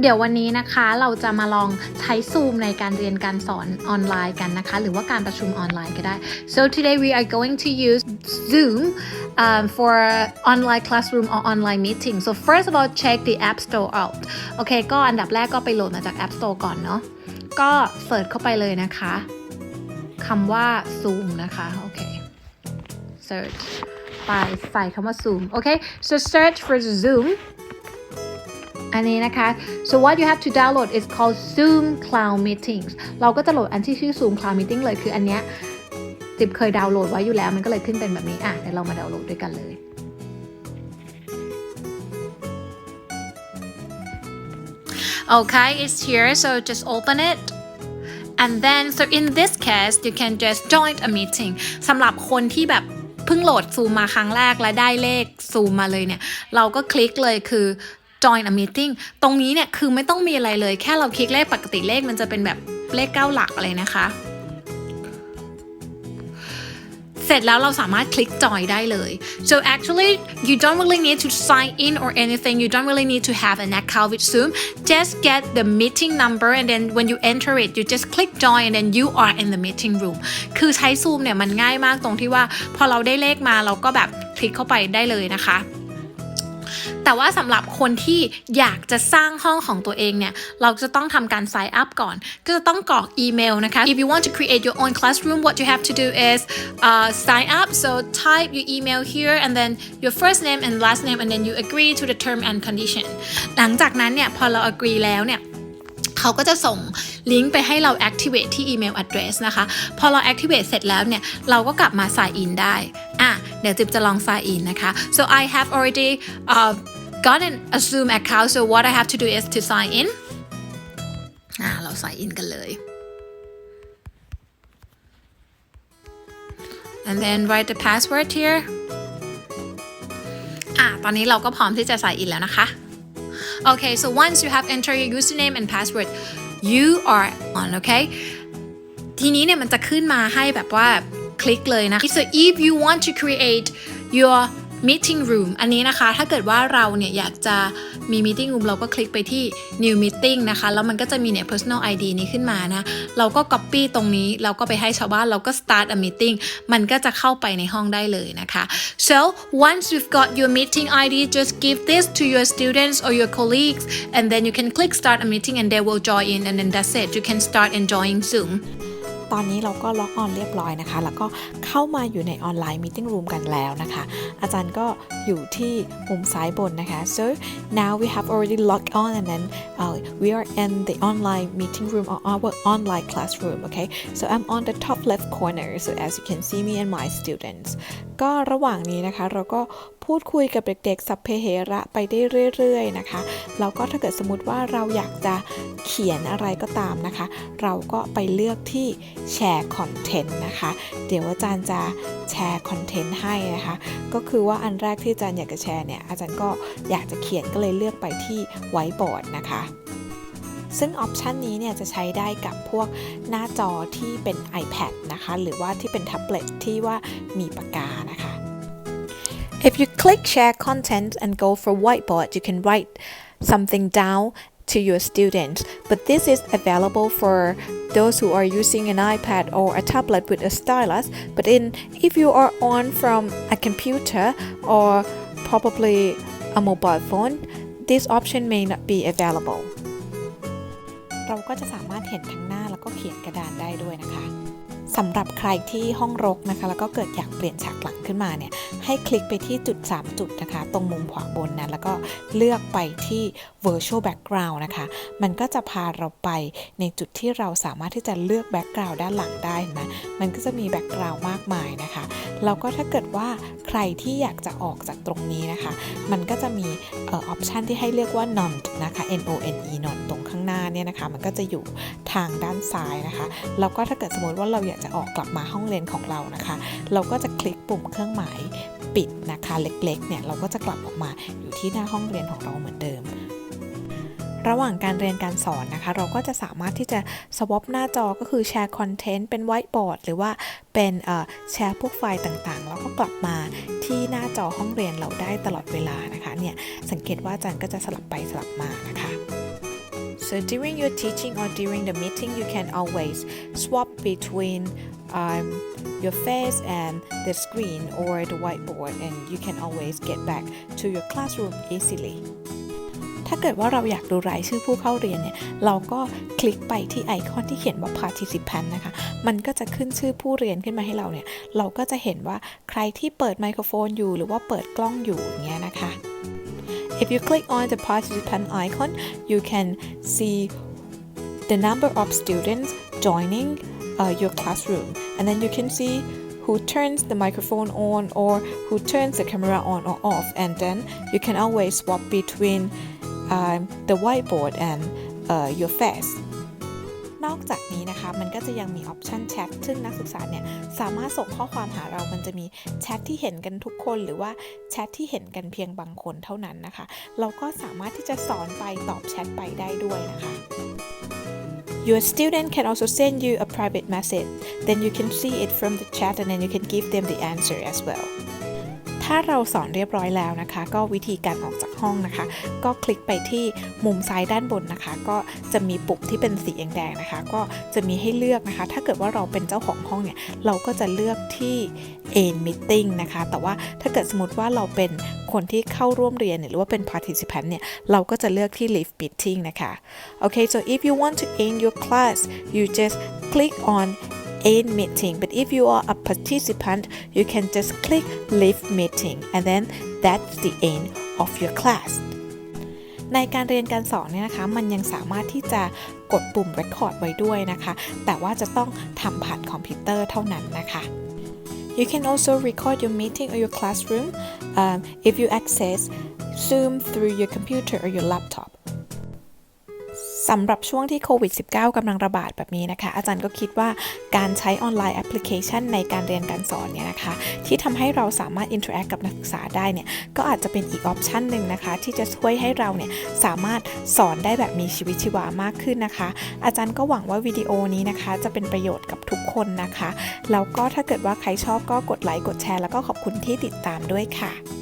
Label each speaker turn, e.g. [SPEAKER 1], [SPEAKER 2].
[SPEAKER 1] เดี๋ยววันนี้นะคะเราจะมาลองใช้ซูมในการเรียนการสอนออนไลน์กันนะคะ หรือว่าการประชุมออนไลน์ก็ได้ so today we are going to use Zoom um, for online classroom or online meeting so first of all check the app store out โอเค ก็อันดับแรกก็ไปโหลดมาจาก app store ก่อนเนาะก็เสิร์ชเข้าไปเลยนะคะคำว่า Zoom นะคะโอเค search ไปใส่คำว่า Zoom โอเค so search for Zoom อันนี้นะคะ so what you have to download is called Zoom Cloud Meetings เราก็จะโหลดอันที่ชื่อ Zoom Cloud Meeting เลยคืออันเนี้ยจิบเคยดาวน์โหลดไว้อยู่แล้วมันก็เลยขึ้นเป็นแบบนี้อะเดี๋ยวเรามาดาวน์โหลดด้วยกันเลย Okay, it's here, so just open it. And then, so in this case, you can just join a meeting สำหรับคนที่แบบเพิ่งโหลดซูมมาครั้งแรกและได้เลขซูมมาเลยเนี่ย เราก็คลิกเลยคือ join a meeting ตรงนี้เนี่ยคือไม่ต้องมีอะไรเลย แค่เราคลิกเลขปกติเลขมันจะเป็นแบบเลขเก้าหลักเลยนะคะ เสร็จแล้วเราสามารถคลิกจอยได้เลย so actually you don't really need to sign in or anything you don't really need to have an account with Zoom just get the meeting number and then when you enter it you just click join and then you are in the meeting room คือใช้ Zoom เนี่ยมันง่ายมากตรงที่ว่า พอเราได้เลขมาเราก็แบบคลิกเข้าไปได้เลยนะคะ แต่ว่าสำหรับคนที่อยากจะสร้างห้องของตัวเองเนี่ย เราจะต้องทำการ sign up ก่อน ก็จะต้องกรอกอีเมลนะคะ if you want to create your own classroom what you have to do is uh, sign up so type your email here and then your first name and last name and then you agree to the term and condition หลังจากนั้นเนี่ยพอเรา agree แล้วเนี่ย เขาก็จะส่งลิงก์ไปให้เรา activate ที่ email address นะคะ พอเรา activate เสร็จแล้วเนี่ย เราก็กลับมา sign in ได้ อะ เดี๋ยวจิบจะลอง sign in นะคะ so I have already uh, gotten a Zoom account so what I have to do is to sign in อะ เรา sign in กันเลย and then write the password here อะ ตอนนี้เราก็พร้อมที่จะ sign in แล้วนะคะ Okay, so once you have entered your username and password, you are on, okay? ทีนี้เนี่ยมันจะขึ้นมาให้แบบว่าคลิกเลยนะ So if you want to create your meeting room อันนี้นะคะ ถ้าเกิดว่าเราเนี่ยอยากจะมี meeting room เราก็คลิกไปที่ new meeting นะคะ แล้วมันก็จะมีเนี่ย personal ID นี้ขึ้นมานะ เราก็ copy ตรงนี้ เราก็ไปให้ชาวบ้าน เราก็ start a meeting มันก็จะเข้าไปในห้องได้เลยนะคะ so once you've got your meeting ID just give this to your students or your colleagues and then you can click start a meeting and they will join in and then that's it you can start enjoying Zoom
[SPEAKER 2] ตอนนี้เราก็ล็อกออนเรียบร้อยนะคะ แล้วก็เข้ามาอยู่ในออนไลน์มิ e รูมกันแล้วนะคะ อาจารย์ก็อยู่ที่มุมซ้ายบนนะคะ so now we have already logged on and then uh, we are in the online meeting room or our online classroom okay so I'm on the top left corner so as you can see me and my students ก็ระหว่างนี้นะคะเราก็พูดคุยกับเด็กๆ สัพเพเหระไปได้เรื่อยๆนะคะ แล้วก็ถ้าเกิดสมมติว่าเราอยากจะเขียนอะไรก็ตามนะคะ เราก็ไปเลือกที่แชร์คอนเทนต์นะคะ เดี๋ยวอาจารย์จะแชร์คอนเทนต์ให้นะคะ ก็คือว่าอันแรกที่อาจารย์อยากจะแชร์เนี่ย อาจารย์ก็อยากจะเขียนก็เลยเลือกไปที่ไวท์บอร์ดนะคะซึ่งออปชันนี้เนี่ยจะใช้ได้กับพวกหน้าจอที่เป็น iPad นะคะ หรือว่าที่เป็นแท็บเล็ตที่ว่ามีปากกานะคะ If you click share content and go for whiteboard, you can write something down to your students. But this is available for those who are using an iPad or a tablet with a stylus. But in if you are on from a computer or probably a mobile phone, this option may not be available. เราก็จะสามารถเห็นทั้งหน้าแล้วก็เขียนกระดานได้ด้วยนะคะ สำหรับใครที่ห้องรกนะคะ แล้วก็เกิดอยากเปลี่ยนฉากหลังขึ้นมาเนี่ยให้คลิกไปที่จุด 3 จุดนะคะ ตรงมุมขวาบนนะแล้วก็เลือกไปที่ virtual background นะคะ มันก็จะพาเราไปในจุดที่เราสามารถที่จะเลือก background ด้านหลังได้นไหมมันก็จะมี background มากมายนะคะแล้วก็ถ้าเกิดว่าใครที่อยากจะออกจากตรงนี้นะคะ มันก็จะมีออปชันที่ให้เรียกว่า non นะคะ n o n e non ตรงข้างหน้าเนี่ยนะคะ มันก็จะอยู่ทางด้านซ้ายนะคะ แล้วก็ถ้าเกิดสมมติว่าเราอยากจะออกกลับมาห้องเรียนของเรานะคะ เราก็จะคลิกปุ่มเครื่องหมายปิดนะคะเล็กๆเนี่ยเราก็จะกลับออกมาอยู่ที่หน้าห้องเรียนของเราเหมือนเดิมระหว่างการเรียนการสอนนะคะ เราก็จะสามารถที่จะสวอปหน้าจอก็คือแชร์คอนเทนต์เป็นไวท์บอร์ดหรือว่าเป็นแชร์พวกไฟล์ต่างๆ แล้วก็กลับมาที่หน้าจอห้องเรียนเราได้ตลอดเวลานะคะเนี่ยสังเกตว่าอาจารย์ก็จะสลับไปสลับมานะคะ so during your teaching or during the meeting you can always swap between um, your face and the screen or the whiteboard and you can always get back to your classroom easily ถ้าเกิดว่าเราอยากดูรายชื่อผู้เข้าเรียนเนี่ย เราก็คลิกไปที่ไอคอนที่เขียนว่า participant นะคะ มันก็จะขึ้นชื่อผู้เรียนขึ้นมาให้เราเนี่ย เราก็จะเห็นว่าใครที่เปิดไมโครโฟนอยู่หรือว่าเปิดกล้องอยู่อย่างเงี้ยนะคะ If you click on the participant icon you can see the number of students joining uh, your classroom. And then you can see who turns the microphone on or who turns the camera on or off. And then you can always swap between um, the whiteboard and uh, your face นอกจากนี้นะคะมันก็จะยังมีออปชันแชทซึ่งนักศึกษาเนี่ยสามารถส่งข้อความหาเรา มันจะมีแชทที่เห็นกันทุกคนหรือว่าแชทที่เห็นกันเพียงบางคนเท่านั้นนะคะ เราก็สามารถที่จะสอนไปตอบแชทไปได้ด้วยนะคะ Your student can also send you a private message then you can see it from the chat and then you can give them the answer as well ถ้าเราสอนเรียบร้อยแล้วนะคะ ก็วิธีการออกจากห้องนะคะ ก็คลิกไปที่มุมซ้ายด้านบนนะคะ ก็จะมีปุ่มที่เป็นสีแดงๆนะคะ ก็จะมีให้เลือกนะคะ ถ้าเกิดว่าเราเป็นเจ้าของห้องเนี่ย เราก็จะเลือกที่ end meeting นะคะ แต่ว่าถ้าเกิดสมมติว่าเราเป็นคนที่เข้าร่วมเรียนหรือว่าเป็น participant เนี่ย เราก็จะเลือกที่ leave meeting นะคะ Okay so if you want to end your class you just click on end meeting but if you are a participant you can just click leave meeting and then that's the end of your class ในการเรียนการสอนเนี่ยนะคะ มันยังสามารถที่จะกดปุ่ม record ไว้ด้วยนะคะ แต่ว่าจะต้องทำผ่านคอมพิวเตอร์เท่านั้นนะคะ You can also record your meeting or your classroom um, if you access Zoom through your computer or your laptop สำหรับช่วงที่โควิด -19 กำลังระบาดแบบนี้นะคะ อาจารย์ก็คิดว่าการใช้ออนไลน์แอปพลิเคชันในการเรียนการสอนเนี่ยนะคะ ที่ทำให้เราสามารถอินเทอร์แอคกับนักศึกษาได้เนี่ย ก็อาจจะเป็นอีกออปชันหนึ่งนะคะ ที่จะช่วยให้เราเนี่ยสามารถสอนได้แบบมีชีวิตชีวามากขึ้นนะคะ อาจารย์ก็หวังว่าวิดีโอนี้นะคะ จะเป็นประโยชน์กับทุกคนนะคะ แล้วก็ถ้าเกิดว่าใครชอบก็กดไลค์กดแชร์แล้วก็ขอบคุณที่ติดตามด้วยค่ะ